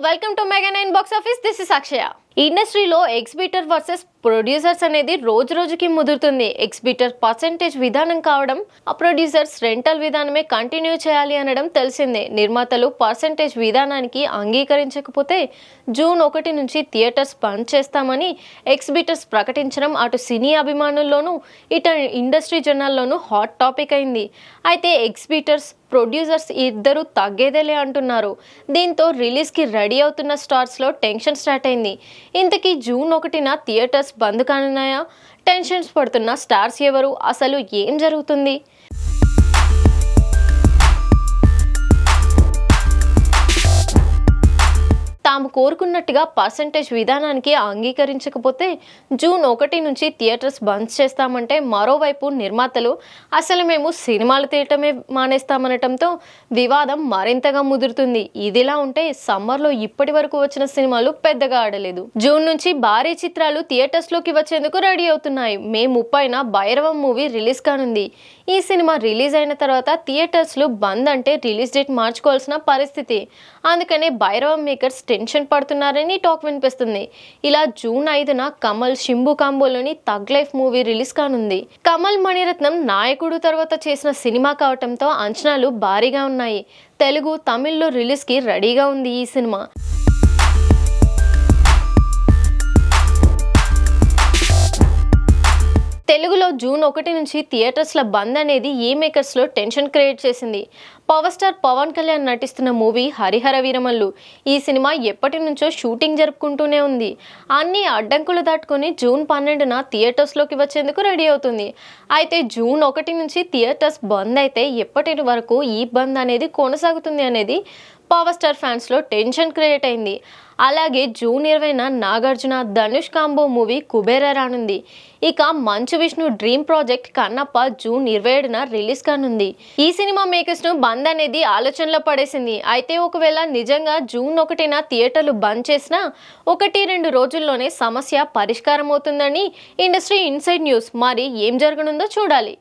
Welcome to Mega 9 Box Office. This is Akshaya. ఇండస్ట్రీలో exhibitor versus producers అనేది రోజు రోజుకి ముదురుతుంది ఎగ్జిబిటర్ పర్సెంటేజ్ విధానం కావడం ఆ ప్రొడ్యూసర్స్ రెంటల్ విధానమే కంటిన్యూ చేయాలి అనడం తెలిసిందే నిర్మాతలు పర్సెంటేజ్ విధానానికి అంగీకరించకపోతే జూన్ ఒకటి నుంచి థియేటర్స్ బంద్ చేస్తామని ఎగ్జిబిటర్స్ ప్రకటించడం అటు సినీ అభిమానుల్లోనూ ఇటు ఇండస్ట్రీ జనాల్లోనూ హాట్ టాపిక్ అయింది అయితే ఎగ్జిబిటర్స్ ప్రొడ్యూసర్స్ ఇద్దరు తగ్గేదేలే అంటున్నారు దీంతో రిలీజ్కి రెడీ అవుతున్న స్టార్స్లో టెన్షన్ స్టార్ట్ అయింది ఇంతకీ జూన్ ఒకటిన థియేటర్స్ బంద్ కానున్నాయా టెన్షన్స్ పడుతున్న స్టార్స్ ఎవరు అసలు ఏం జరుగుతుంది తాము కోరుకున్నట్టుగా పర్సంటేజ్ విధానానికి అంగీకరించకపోతే జూన్ ఒకటి నుంచి థియేటర్స్ బంద్ చేస్తామంటే మరోవైపు నిర్మాతలు అసలు మేము సినిమాలు తీయటమే మానేస్తామనటంతో వివాదం మరింతగా ముదురుతుంది ఇదిలా ఉంటే సమ్మర్లో ఇప్పటి వరకు వచ్చిన సినిమాలు పెద్దగా ఆడలేదు జూన్ నుంచి భారీ చిత్రాలు థియేటర్స్లోకి వచ్చేందుకు రెడీ అవుతున్నాయి మే ముప్పైన భైరవం మూవీ రిలీజ్ కానుంది ఈ సినిమా రిలీజ్ అయిన తర్వాత థియేటర్స్లో బంద్ అంటే రిలీజ్ డేట్ మార్చుకోవాల్సిన పరిస్థితి అందుకనే భైరవం మేకర్స్ టెన్షన్ టెన్షన్ పడుతున్నారని టాక్ వినిపిస్తుంది ఇలా జూన్ ఐదున కమల్ షింబు కాంబోలోని తగ్ లైఫ్ మూవీ రిలీజ్ కానుంది కమల్ మణిరత్నం నాయకుడు తర్వాత చేసిన సినిమా కావటంతో అంచనాలు భారీగా ఉన్నాయి తెలుగు తమిళ్లో రిలీజ్కి రెడీగా ఉంది ఈ సినిమా తెలుగులో జూన్ ఒకటి నుంచి థియేటర్స్ల బంద్ అనేది ఈ మేకర్స్లో టెన్షన్ క్రియేట్ చేసింది పవర్ స్టార్ పవన్ కళ్యాణ్ నటిస్తున్న మూవీ హరిహర వీరమల్లు ఈ సినిమా ఎప్పటి నుంచో షూటింగ్ జరుపుకుంటూనే ఉంది అన్ని అడ్డంకులు దాటుకుని జూన్ పన్నెండున థియేటర్స్లోకి వచ్చేందుకు రెడీ అవుతుంది అయితే జూన్ ఒకటి నుంచి థియేటర్స్ బంద్ అయితే ఎప్పటి వరకు ఈ బంద్ అనేది కొనసాగుతుంది అనేది పవర్ స్టార్ ఫ్యాన్స్లో టెన్షన్ క్రియేట్ అయింది అలాగే జూన్ ఇరవైన నాగార్జున ధనుష్ కాంబో మూవీ కుబేర రానుంది ఇక Manchu Vishnu dream project Kannappa June ఇరవై ఏడున రిలీజ్ కానుంది ఈ సినిమా మేకర్స్ను బంద్ అనేది ఆలోచనలో పడేసింది అయితే ఒకవేళ నిజంగా జూన్ ఒకటిన థియేటర్లు బంద్ చేసినా ఒకటి రెండు రోజుల్లోనే సమస్య పరిష్కారం అవుతుందని ఇండస్ట్రీ ఇన్సైడ్ న్యూస్ మరి ఏం జరగనుందో చూడాలి